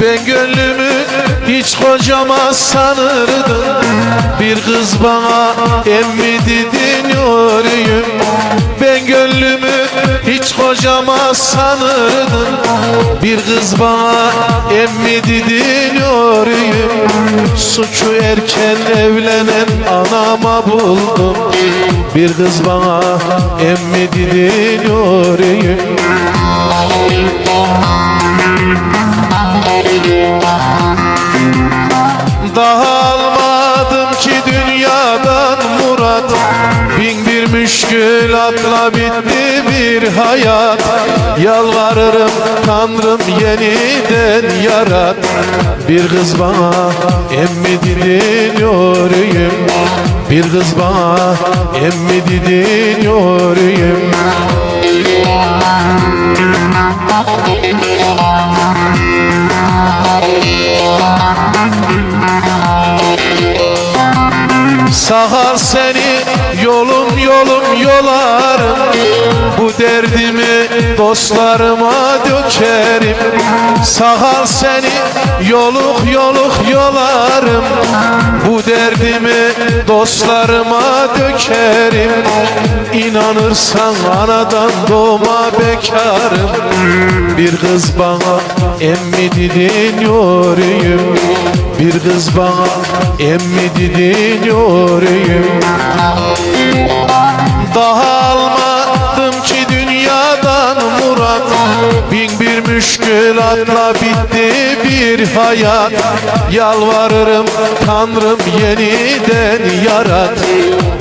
Ben gönlümü hiç kocama sanırdım. Bir kız bana emmi dedi? Hiç kocama sanırdım Bir kız bana emmi didiniyorum Suçu erken evlenen anama buldum. Bir kız bana emmi didiniyorum Daha müşkülatla bitti bir hayat. Yalvarırım Tanrım yeniden yarat. Bir kız bana emmi didiniyorum Bir kız bana emmi didiniyorum Sahar seni yolum yolarım. Bu derdimi dostlarıma dökerim. Sahar seni yoluk yoluk yolarım. Bu derdimi dostlarıma dökerim. İnanırsan anadan doğma bekarım. Bir kız bana emmi didiniyorum Bir kız bana emmi didiniyorum Daha müşkülatla bitti bir hayat. Yalvarırım Tanrım yeniden yarat.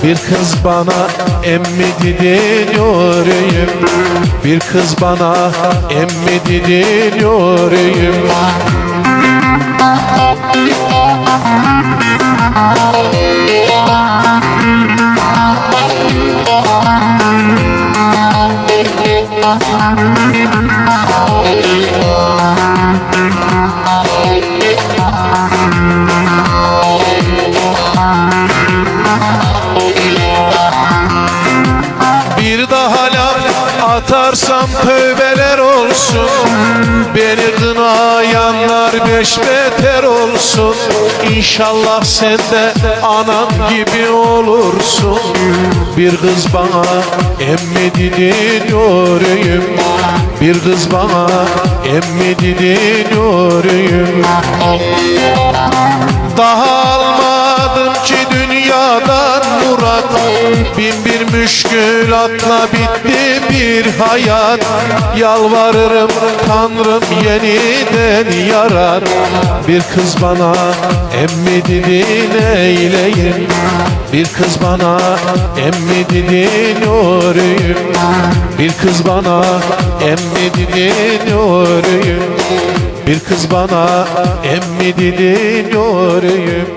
Bir kız bana emmi didiniyorum Bir kız bana emmi didiniyorum Bir atarsam tövbeler olsun. Beni kınayanlar beş beter olsun. İnşallah sen de anam gibi olursun. Bir kız bana emmi didiniyorum Bir kız bana emmi didiniyorum Daha müşkülatla bitti bir hayat. Yalvarırım Tanrım yeniden yarat Bir kız bana emmi didin eyleyin Bir kız bana emmi didiniyorum Bir kız bana emmi didiniyorum Bir kız bana emmi didiniyorum